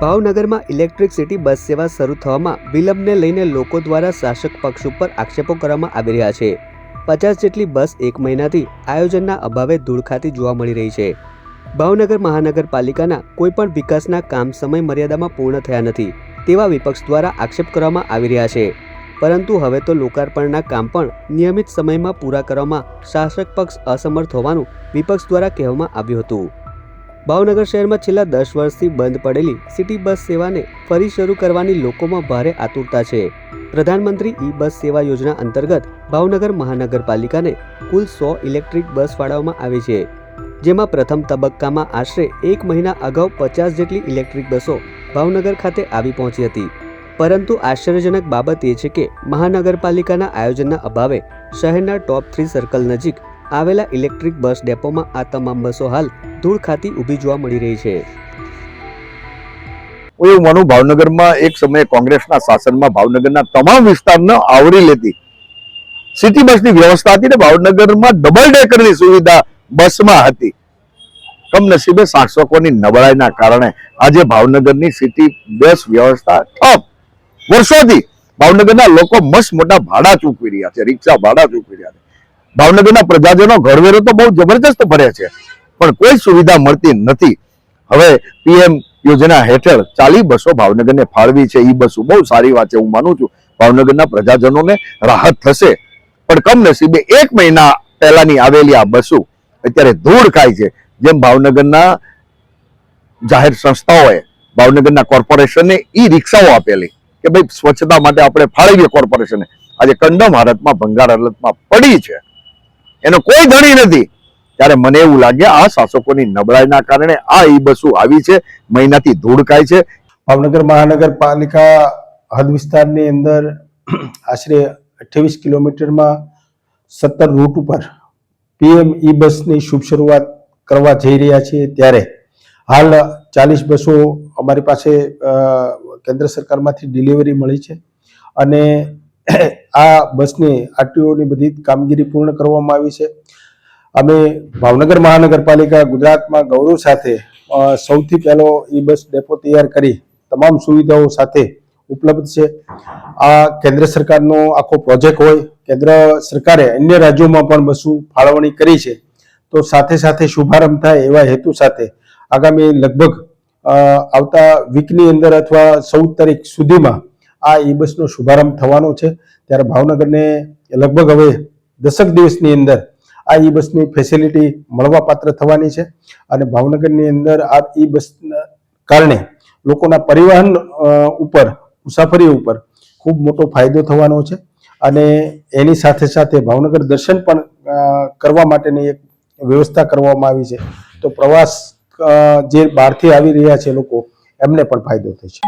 ભાવનગરમાં electric city bus સેવા શરૂ થવામાં વિલંબને લઈને લોકો દ્વારા શાસક પક્ષ ઉપર આક્ષેપો કરવામાં આવી રહ્યા છે. પચાસ જેટલી બસ એક મહિનાથી આયોજનના અભાવે ધૂળ ખાતી જોવા મળી રહી છે. ભાવનગર મહાનગરપાલિકાના કોઈપણ વિકાસના કામ સમય મર્યાદામાં પૂર્ણ થયા નથી તેવા વિપક્ષ દ્વારા આક્ષેપ કરવામાં આવી રહ્યા છે. પરંતુ હવે તો લોકાર્પણના કામ પણ નિયમિત સમયમાં પૂરા કરવામાં શાસક પક્ષ અસમર્થ હોવાનું વિપક્ષ દ્વારા કહેવામાં આવ્યું હતું. ભાવનગર શહેરમાં છેલ્લા દસ વર્ષથી બંધ પડેલી સિટી બસ સેવાને ફરી શરૂ કરવાની લોકોમાં ભારે આતુરતા છે. પ્રધાનમંત્રી ઈ બસ સેવા યોજના અંતર્ગત ભાવનગર મહાનગરપાલિકાને કુલ સો ઇલેક્ટ્રિક બસ ફાળવવામાં આવી છે, જેમાં પ્રથમ તબક્કામાં આશરે એક મહિના અગાઉ પચાસ જેટલી ઇલેક્ટ્રિક બસો ભાવનગર ખાતે આવી પહોંચી હતી. પરંતુ આશ્ચર્યજનક બાબત એ છે કે મહાનગરપાલિકાના આયોજનના અભાવે શહેરના ટોપ થ્રી સર્કલ નજીક આવેલા ઇલેક્ટ્રિક બસ ડેપોમાં આ તમામ બસો હાલ ધૂળ ખાતી ઊભી જોવા મળી રહી છે. હું એવું માનું, ભાવનગરમાં એક સમયે કોંગ્રેસના શાસનમાં ભાવનગરના તમામ વિસ્તારને આવરી લેતી. સિટી બસની વ્યવસ્થા હતી ને ભાવનગરમાં ડબલ ડેકરની સુવિધા બસમાં હતી. કમનસીબે શાસકોની નબળાઈના કારણે આજે ભાવનગરની સિટી બસ વ્યવસ્થા ઠપ. વર્ષોથી ભાવનગરના લોકો મસ્ત મોટા ભાડા ચૂકવી રહ્યા છે, રિક્ષા ભાડા ચૂકવી રહ્યા છે. ભાવનગરના પ્રજાજનો ઘરવેરો તો બહુ જબરજસ્ત ભરે છે. પણ કોઈ સુવિધા મળતી નથી. હવે પીએમ યોજના હેઠળ ચાલી બસો ભાવનગરને ફાળવી છે. ઈ બસો બહુ સારી વાત છે, હું માનું છું. ભાવનગરના પ્રજાજનોને રાહત થશે. પણ કમનસીબે એક મહિના પહેલાની આવેલી આ બસો અત્યારે ધૂળ ખાય છે. જેમ ભાવનગરના જાહેર સંસ્થાઓએ ભાવનગરના કોર્પોરેશનને ઈ રિક્ષાઓ આપેલી કે ભાઈ સ્વચ્છતા માટે આપણે ફાળવીએ કોર્પોરેશને આજે કંડમ હાલતમાં ભંગાર હાલતમાં પડી છે. એનો કોઈ ધણી નથી. ત્યારે મને એવું લાગે આ શાસકોની નબળાઈના કારણે આ ઈ બસો આવી છે, મહિનાથી ધૂળ ખાય છે. ભાવનગર મહાનગરપાલિકા હદ વિસ્તારની અંદર આશરે અઠ્યાવીસ કિલોમીટરમાં સત્તર રૂટ ઉપર પીએમ ઈ બસની શુભ શરૂઆત કરવા જઈ રહ્યા છીએ. ત્યારે હાલ ચાલીસ બસો અમારી પાસે કેન્દ્ર સરકારમાંથી ડિલિવરી મળી છે. અને આ બસની આરટીઓની બધી કામગીરી પૂર્ણ કરવામાં આવી છે. અમે ભાવનગર મહાનગરપાલિકા ગુજરાતમાં ગૌરવ સાથે સૌથી પહેલો ઈ બસ ડેપો તૈયાર કરી તમામ સુવિધાઓ સાથે ઉપલબ્ધ છે. આ કેન્દ્ર સરકારનો આખો પ્રોજેક્ટ હોય, કેન્દ્ર સરકારે અન્ય રાજ્યોમાં પણ બસો ફાળવણી કરી છે. તો સાથે સાથે શુભારંભ થાય એવા હેતુ સાથે આગામી લગભગ આવતા વીકની અંદર અથવા ચૌદ તારીખ સુધીમાં આ ઈ બસનો શુભારંભ થવાનો છે. ત્યારે ભાવનગરને લગભગ હવે દશક દિવસની અંદર આ ઈ બસની ફેસિલિટી મળવાપાત્ર થવાની છે અને ભાવનગરની અંદર આ ઈ બસ કારણે લોકોના પરિવહન ઉપર, મુસાફરી ઉપર ખૂબ મોટો ફાયદો થવાનો છે. અને એની સાથે સાથે ભાવનગર દર્શન પણ કરવા માટેની એક વ્યવસ્થા કરવામાં આવી છે. તો પ્રવાસ જે બહારથી આવી રહ્યા છે લોકો, એમને પણ ફાયદો થશે